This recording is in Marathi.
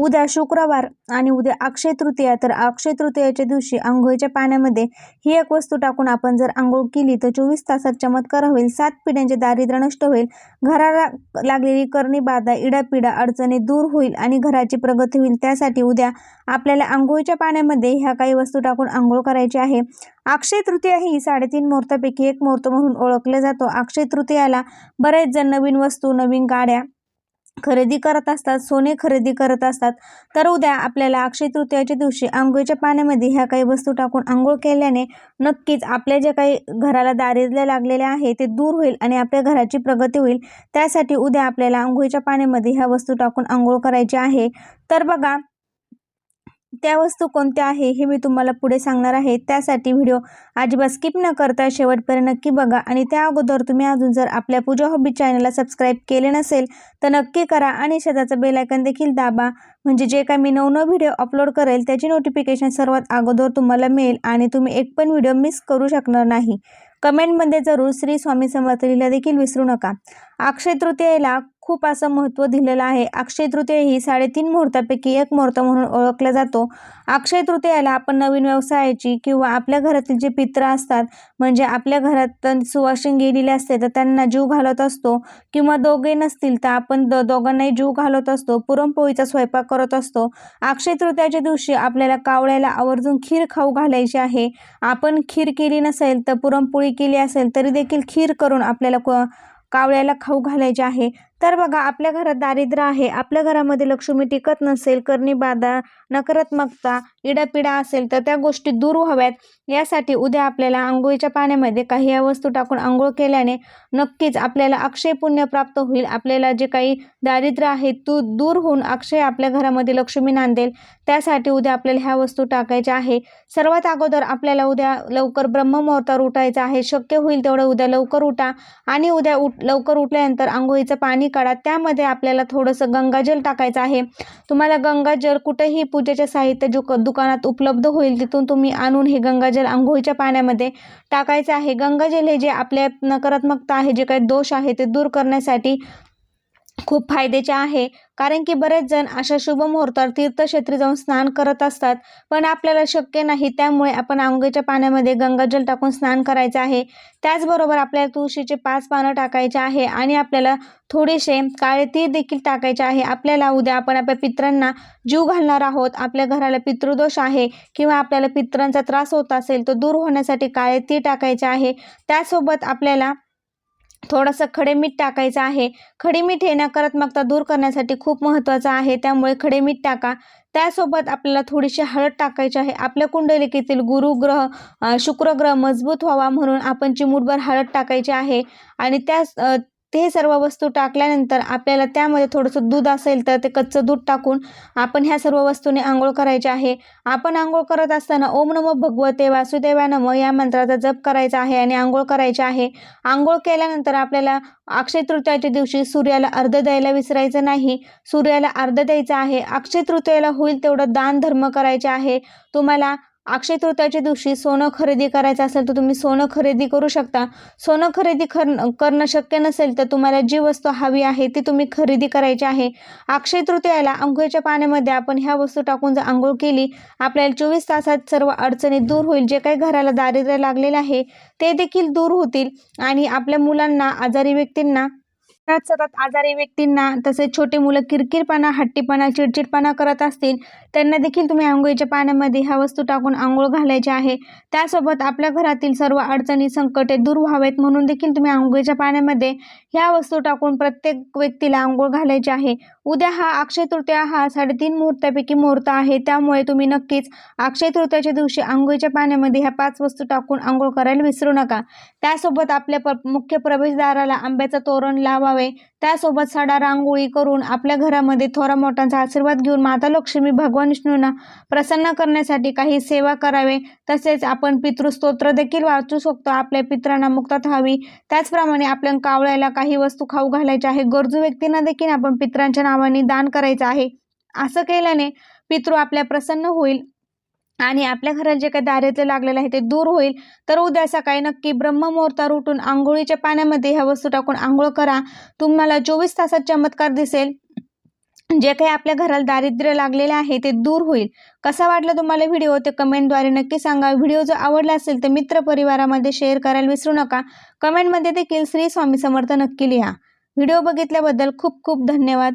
उद्या शुक्रवार आणि उद्या अक्षय तृतीया. तर अक्षय तृतीयाच्या दिवशी आंघोळीच्या पाण्यामध्ये ही एक वस्तू टाकून आपण जर आंघोळ केली तर चोवीस तासात चमत्कार होईल. सात पिढ्यांचे दारिद्र्य नष्ट होईल. घराला लागलेली करणी बाधा इडापिडा अडचणी दूर होईल आणि घराची प्रगती होईल. त्यासाठी उद्या आपल्याला आंघोळीच्या पाण्यामध्ये ह्या काही वस्तू टाकून आंघोळ करायची आहे. अक्षय तृतीया ही साडेतीन मुहूर्तापैकी एक मुहूर्त म्हणून ओळखले जातो. अक्षय तृतीयाला बरेच जण नवीन वस्तू नवीन गाड्या खरेदी करत असतात सोने खरेदी करत असतात. तर उद्या आपल्याला अक्षय तृतीयाच्या दिवशी आंघोळीच्या पाण्यामध्ये ह्या काही वस्तू टाकून आंघोळ केल्याने नक्कीच आपल्या जे काही घराला दारिद्र्य लागलेले आहे ते दूर होईल आणि आपल्या घराची प्रगती होईल. त्यासाठी उद्या आपल्याला आंघोळीच्या पाण्यामध्ये ह्या वस्तू टाकून आंघोळ करायची आहे. तर बघा त्या वस्तू कोणत्या आहे हे मी तुम्हाला पुढे सांगणार आहे. त्यासाठी व्हिडिओ अजिबात स्किप न करता शेवटपर्यंत नक्की बघा. आणि त्या अगोदर तुम्ही अजून जर आपल्या पूजा हॉबी चॅनलला सबस्क्राईब केले नसेल तर नक्की करा आणि शेजारचं बेलायकन देखील दाबा. म्हणजे जे काय मी नवनव व्हिडिओ अपलोड करेल त्याची नोटिफिकेशन सर्वात अगोदर तुम्हाला मिळेल आणि तुम्ही एक पण व्हिडिओ मिस करू शकणार नाही. कमेंटमध्ये जरूर श्री स्वामी समर्थ लिहिला देखील विसरू नका. अक्षय तृतीयेला खूप असं महत्त्व दिलेलं आहे. अक्षय तृतीय ही साडेतीन मुहूर्तापैकी एक मुहूर्त म्हणून ओळखला जातो. अक्षय तृतीयाला आपण नवीन व्यवसायाची किंवा आपल्या घरातील जे पित्र असतात म्हणजे आपल्या घरात सुवासिन गेलेले असते तर त्यांना जीव घालत असतो. किंवा दोघे नसतील तर आपण द दोघांनाही जीव घालत असतो. पुरणपोळीचा स्वयंपाक करत असतो. अक्षय तृतीयाच्या दिवशी आपल्याला कावळ्याला आवर्जून खीर खाऊ घालायची आहे. आपण खीर केली नसेल तर पुरणपोळी केली असेल तरी देखील खीर करून आपल्याला क कावळ्याला खाऊ घालायचे आहे. तर बघा आपल्या घरात दारिद्र्य आहे. आपल्या घरामध्ये लक्ष्मी टिकत नसेल करणी बाधा नकारात्मकता इडापिडा असेल तर त्या गोष्टी दूर व्हाव्यात. यासाठी उद्या आपल्याला आंघोळीच्या पाण्यामध्ये काही या वस्तू टाकून आंघोळ केल्याने नक्कीच आपल्याला अक्षय पुण्य प्राप्त होईल. आपल्याला जे काही दारिद्र्य आहे तू दूर होऊन अक्षय आपल्या घरामध्ये लक्ष्मी नांदेल. त्यासाठी उद्या आपल्याला ह्या वस्तू टाकायच्या आहे. सर्वात अगोदर आपल्याला उद्या लवकर ब्रह्ममुहूर्तावर उठायचं आहे. शक्य होईल तेवढं उद्या लवकर उठा आणि उद्या उठ लवकर उठल्यानंतर आंघोळीचं पाणी काढा. त्यामध्ये आपल्याला थोडंसं गंगाजल टाकायचं आहे. तुम्हाला गंगाजल कुठेही पूजेचे साहित्य जो दुकानात उपलब्ध होईल तिथून तुम्ही आणून हे गंगाजल आंघोळीच्या पाण्यामध्ये टाकायचं आहे. गंगाजल हे जे आपल्या नकारात्मकता आहे जे काही दोष आहे ते दूर करण्यासाठी खूप फायद्याचे आहे. कारण की बरेच जण अशा शुभ मुहूर्तावर तीर्थक्षेत्री जाऊन स्नान करत असतात. पण आपल्याला शक्य नाही त्यामुळे आपण आंघोळीच्या पाण्यामध्ये गंगाजल टाकून स्नान करायचं आहे. त्याचबरोबर आपल्याला तुळशीचे पाच पानं टाकायचे आहे आणि आपल्याला थोडेसे काळे तीर देखील टाकायचे आहे. आपल्याला उद्या आपण आपल्या पित्रांना जीव घालणार आहोत. आपल्या घराला पितृदोष आहे किंवा आपल्याला पित्रांचा त्रास होत असेल तो दूर होण्यासाठी काळे तीर टाकायचे आहे. त्यासोबत आपल्याला थोडंसं खडे मीठ टाकायचं आहे. खडे मीठ हे नकारात्मकता दूर करण्यासाठी खूप महत्त्वाचं आहे. त्यामुळे खडे मीठ टाका. त्यासोबत आपल्याला थोडीशी हळद टाकायची आहे. आपल्या कुंडलिकेतील गुरुग्रह शुक्रग्रह मजबूत व्हावा म्हणून आपण चिमूटभर हळद टाकायची आहे. आणि त्या ते सर्व वस्तू टाकल्यानंतर आपल्याला त्यामध्ये थोडंसं दूध असेल तर ते कच्चं दूध टाकून आपण ह्या सर्व वस्तूने आंघोळ करायची आहे. आपण आंघोळ करत असताना ओम नमो भगवते वासुदेवा नम या मंत्राचा जप करायचा आहे आणि आंघोळ करायची आहे. आंघोळ केल्यानंतर आपल्याला अक्षय तृतीयाच्या दिवशी सूर्याला अर्ध द्यायला विसरायचं नाही. सूर्याला अर्ध द्यायचं आहे. अक्षय तृतीयाला होईल तेवढं दान धर्म करायचे आहे. तुम्हाला अक्षय तृतीयाच्या दिवशी सोनं खरेदी करायचं असेल तर तुम्ही सोनं खरेदी करू शकता. सोनं खरेदी कर करणं शक्य नसेल तर तुम्हाला जी वस्तू हवी आहे ती तुम्ही खरेदी करायची आहे. अक्षय तृतीयाला आंघोळीच्या पाण्यामध्ये आपण ह्या वस्तू टाकून जर आंघोळ केली आपल्याला चोवीस तासात सर्व अडचणी दूर होईल. जे काही घराला दारिद्र्य लागलेलं आहे ते देखील दूर होतील. आणि आपल्या मुलांना आजारी व्यक्तींना सतत आजारी व्यक्तींना तसेच छोटे मुलं किरकिरपणा हट्टीपणा चिडचिडपणा करत असतील त्यांना देखील तुम्ही आंघोळीच्या पाण्यामध्ये ह्या वस्तू टाकून आंघोळ घालायची आहे. त्यासोबत आपल्या घरातील सर्व अडचणी संकटे दूर व्हावेत म्हणून देखील तुम्ही आंघोळीच्या पाण्यामध्ये ह्या वस्तू टाकून प्रत्येक व्यक्तीला आंघोळ घालायची आहे. उद्या हा अक्षय तृतीया हा साडेतीन मुहूर्तापैकी मुहूर्त आहे. त्यामुळे तुम्ही नक्कीच अक्षय तृतीयाच्या दिवशी आंघोळीच्या पाण्यामध्ये ह्या पाच वस्तू टाकून आंघोळ करायला विसरू नका. त्यासोबत आपल्या प मुख्य प्रवेशद्वाराला आंब्याचं तोरण लावावे. त्यासोबत सडा रांगोळी करून आपल्या घरामध्ये थोरा मोठ्यांचा आशीर्वाद घेऊन माता लक्ष्मी भगवान विष्णूंना प्रसन्न करण्यासाठी काही सेवा करावे तसेच आपण पितृस्तोत्र देखील वाचू शकतो. आपल्या पित्रांना मुक्तात हवी. त्याचप्रमाणे आपल्या कावळ्याला काही वस्तू खाऊ घालायच्या आहे गरजू व्यक्तींना देखील आपण पित्रांच्या नावाने दान करायचं आहे. असं केल्याने पितृ आपल्या प्रसन्न होईल. आणि आपल्या घरात जे काही दारिद्र्य लागलेलं आहे ते दूर होईल. तर उद्या सकाळी नक्की ब्रह्ममुहूर्तावर उठून आंघोळीच्या पाण्यामध्ये ह्या वस्तू टाकून आंघोळ करा. तुम्हाला चोवीस तासात चमत्कार दिसेल. जे काही आपल्या घराला दारिद्र्य लागलेले आहे ते दूर होईल. कसा वाटला तुम्हाला व्हिडिओ? ते कमेंटद्वारे नक्की सांगा. व्हिडिओ जर आवडला असेल तर मित्रपरिवारामध्ये शेअर करायला विसरू नका. कमेंटमध्ये देखील श्री स्वामी समर्थ नक्की लिहा. व्हिडिओ बघितल्याबद्दल खूप खूप धन्यवाद.